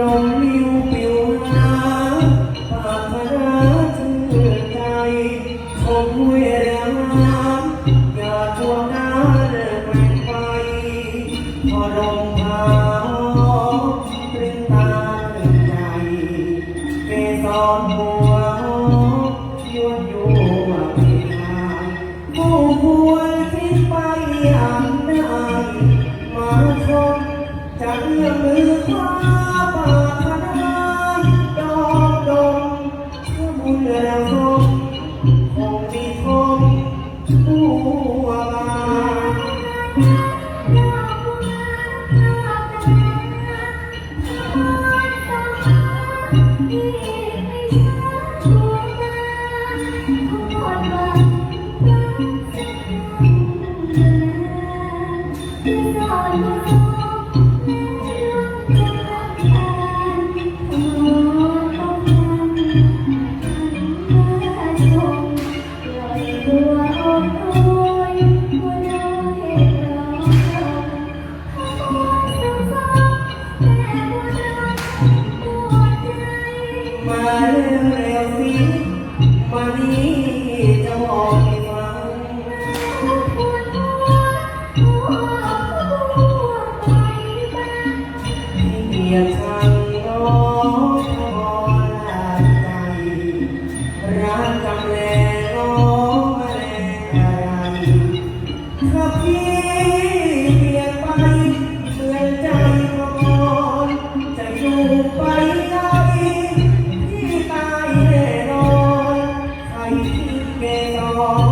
ลมมิว มา ที่เกียรชังน้องพอลาใจรักจำแลน้องมาแลอะไรถ้าพี่เปลี่ยนไปเปลี่ยนใจก็ก่อจะอยู่ไปไหนพี่ตายแน่นอนใครที่เกสร